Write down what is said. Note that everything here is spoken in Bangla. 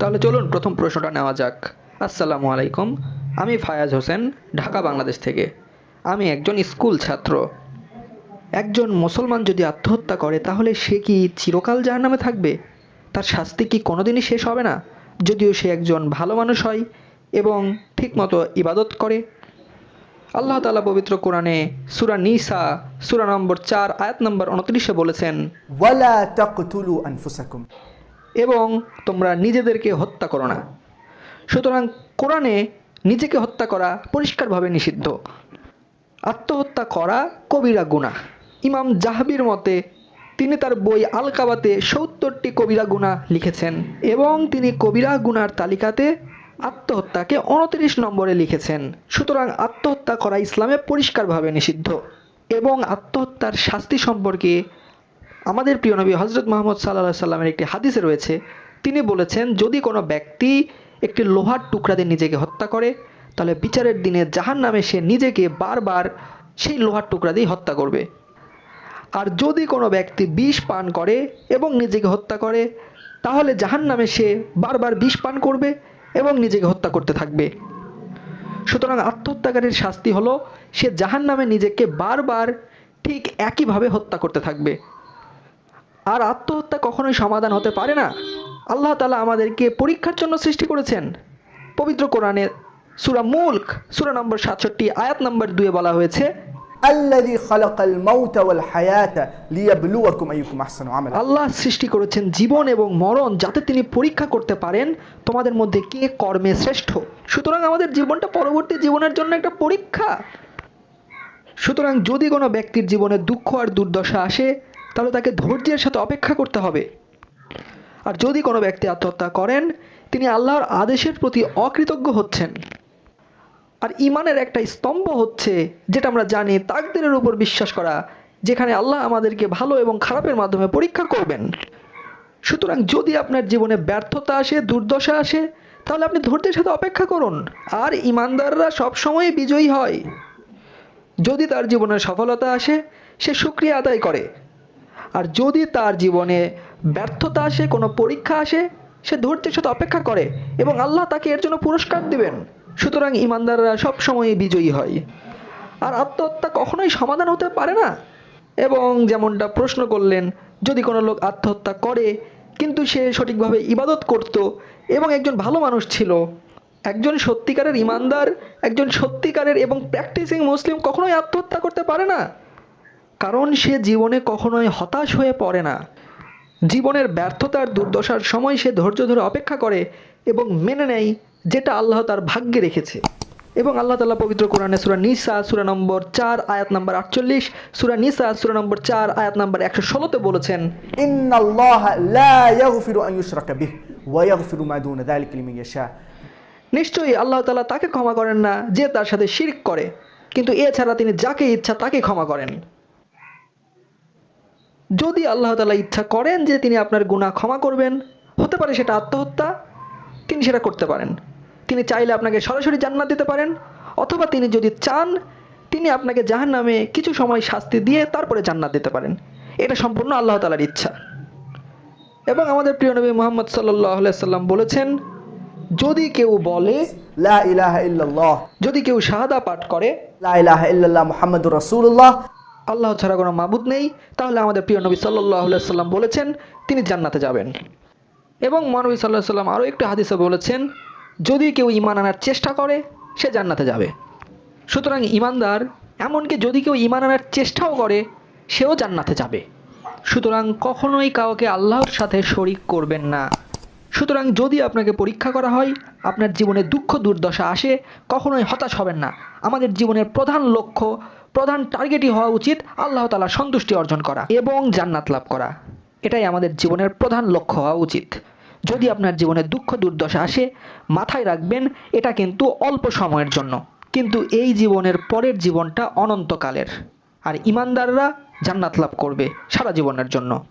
তাহলে চলুন প্রথম প্রশ্নটা নেওয়া যাক। আসসালামু আলাইকুম, আমি ফায়াজ হোসেন, ঢাকা, বাংলাদেশ থেকে। আমি একজন স্কুল ছাত্র। একজন মুসলমান যদি আত্মহত্যা করে, তাহলে সে কি চিরকাল যার নামে থাকবে? তার শাস্তি কি কোনোদিনই শেষ হবে না? যদিও সে একজন ভালো মানুষ হয় এবং ঠিকমতো ইবাদত করে। আল্লাহ তালা পবিত্র কোরআনে সুরা নিসা, সুরা নম্বর চার, আয়াত নম্বর উনত্রিশে বলেছেন, ওয়ালা এবং তোমরা নিজেদেরকে হত্যা করো না। সুতরাং কোরআনে নিজেকে হত্যা করা পরিষ্কারভাবে নিষিদ্ধ। আত্মহত্যা করা কবিরা গুনাহ। ইমাম জাহাবির মতে, তিনি তার বই আল কাবাতে সত্তরটি কবিরা গুনাহ লিখেছেন এবং তিনি কবিরা গুনার তালিকাতে আত্মহত্যাকে উনত্রিশ নম্বরে লিখেছেন। সুতরাং আত্মহত্যা করা ইসলামে পরিষ্কারভাবে নিষিদ্ধ এবং আত্মহত্যার শাস্তি সম্পর্কে আমাদের প্রিয় নবী হজরত মোহাম্মদ সাল্লাহ সাল্লামের একটি হাদিসে রয়েছে। তিনি বলেছেন, যদি কোনো ব্যক্তি একটি লোহার টুকরা দিয়ে নিজেকে হত্যা করে, তাহলে বিচারের দিনে জাহান নামে সে নিজেকে বারবার সেই লোহার টুকরা দিয়ে হত্যা করবে। আর যদি কোনো ব্যক্তি বিষ পান করে এবং নিজেকে হত্যা করে, তাহলে জাহান নামে সে বারবার বিষ পান করবে এবং নিজেকে হত্যা করতে থাকবে। সুতরাং আত্মহত্যাকারীর শাস্তি হলো, সে জাহান নামে নিজেকে বারবার ঠিক একইভাবে হত্যা করতে থাকবে। আর আত্মহত্যা কখনোই সমাধান হতে পারে না। আল্লাহ তালা আমাদেরকে পরীক্ষার জন্য সৃষ্টি করেছেন। পবিত্র কোরআনে সুরা মুল্ক সুরা নম্বর সাতষট্টি আয়াত নম্বর দুয়ে বলা হয়েছে আল্লাহ সৃষ্টি করেছেন জীবন এবং মরণ যাতে তিনি পরীক্ষা করতে পারেন। তোমাদের মধ্যে কে কর্মে শ্রেষ্ঠ? সুতরাং আমাদের জীবনটা পরবর্তী জীবনের জন্য একটা পরীক্ষা। সুতরাং যদি কোনো ব্যক্তির জীবনে দুঃখ আর দুর্দশা আসে তাহলে তাকে ধৈর্যের সাথে অপেক্ষা করতে হবে। আর যদি কোনো ব্যক্তি আত্মহত্যা করেন, তিনি আল্লাহর আদেশের প্রতি অকৃতজ্ঞ হচ্ছেন। আর ইমানের একটা স্তম্ভ হচ্ছে, যেটা আমরা জানি, তাকদিরের উপর বিশ্বাস করা, যেখানে আল্লাহ আমাদেরকে ভালো এবং খারাপের মাধ্যমে পরীক্ষা করবেন। সুতরাং যদি আপনার জীবনে ব্যর্থতা আসে, দুর্দশা আসে, তাহলে আপনি ধৈর্যের সাথে অপেক্ষা করুন। আর ইমানদাররা সবসময় বিজয়ী হয়। যদি তার জীবনে সফলতা আসে, সে সুক্রিয়া আদায় করে। আর যদি তার জীবনে ব্যর্থতা আসে, কোনো পরীক্ষা আসে, সে ধৈর্যের সাথে অপেক্ষা করে এবং আল্লাহ তাকে এর জন্য পুরস্কার দিবেন। সুতরাং ইমানদাররা সবসময় বিজয়ী হয়। আর আত্মহত্যা কখনোই সমাধান হতে পারে না। এবং যেমনটা প্রশ্ন করলেন, যদি কোনো লোক আত্মহত্যা করে, কিন্তু সে সঠিকভাবে ইবাদত করত এবং একজন ভালো মানুষ ছিল, একজন সত্যিকারের ইমানদার, একজন সত্যিকারের এবং প্র্যাকটিসিং মুসলিম কখনোই আত্মহত্যা করতে পারে না। কারণ সে জীবনে কখনোই হতাশ হয়ে পড়ে না। জীবনের ব্যর্থতার দুর্দশার সময় সে ধৈর্য ধরে অপেক্ষা করে এবং মেনে নেয় যেটা আল্লাহ তার ভাগ্যে রেখেছে। এবং আল্লাহ তালা পবিত্র কোরআনে সুরা নিসা সুরা নম্বর চার আয়াত নম্বর আটচল্লিশ সুরা নিসা সুরা নম্বর চার আয়াত নম্বর একশো ষোলোতে বলেছেন নিশ্চয়ই আল্লাহ তালা তাকে ক্ষমা করেন না যে তার সাথে শিরিক করে কিন্তু এছাড়া তিনি যাকে ইচ্ছা তাকে ক্ষমা করেন। যদি আল্লাহ তালা ইচ্ছা করেন যে তিনি আপনার গুণা ক্ষমা করবেন হতে পারে সেটা আত্মহত্যা তিনি সেটা করতে পারেন। তিনি চাইলে আপনাকে সরাসরি জান্নাত দিতে পারেন অথবা তিনি যদি চান তিনি আপনাকে জাহান নামে কিছু সময় শাস্তি দিয়ে তারপরে জান্নাত দিতে পারেন। এটা সম্পূর্ণ আল্লাহ তালার ইচ্ছা। এবং আমাদের প্রিয় নবী মোহাম্মদ সাল্লাম বলেছেন যদি কেউ বলে যদি কেউ শাহাদা পাঠ করে আল্লাহ ছাড়া কোনো মাবুদ নেই। তাহলে আমাদের প্রিয় নবী সাল্লাহ সাল্লাম বলেছেন, তিনি জান্নাতে যাবেন। এবং মহানবী সাল্লাহ সাল্লাম আরও একটু হাদিসে বলেছেন, যদি কেউ ইমান আনার চেষ্টা করে, সে জান্নাতে যাবে। সুতরাং ইমানদার এমনকি যদি কেউ ইমান আনার চেষ্টাও করে, সেও জান্নাতে যাবে। সুতরাং কখনোই কাউকে আল্লাহর সাথে শরিক করবেন না। সুতরাং যদি আপনাকে পরীক্ষা করা হয়, আপনার জীবনে দুঃখ দুর্দশা আসে, কখনোই হতাশ হবেন না। আমাদের জীবনের প্রধান লক্ষ্য প্রধান টার্গেটই হওয়া উচিত আল্লাহ তালা সন্তুষ্টি অর্জন করা এবং জান্নাত লাভ করা। এটাই আমাদের জীবনের প্রধান লক্ষ্য হওয়া উচিত। যদি আপনার জীবনে দুঃখ, দুর্দশা আসে, মাথায় রাখবেন, এটা কিন্তু অল্প সময়ের জন্য। কিন্তু এই জীবনের পরের জীবনটা অনন্তকালের। আর ইমানদাররা জান্নাত লাভ করবে সারা জীবনের জন্য।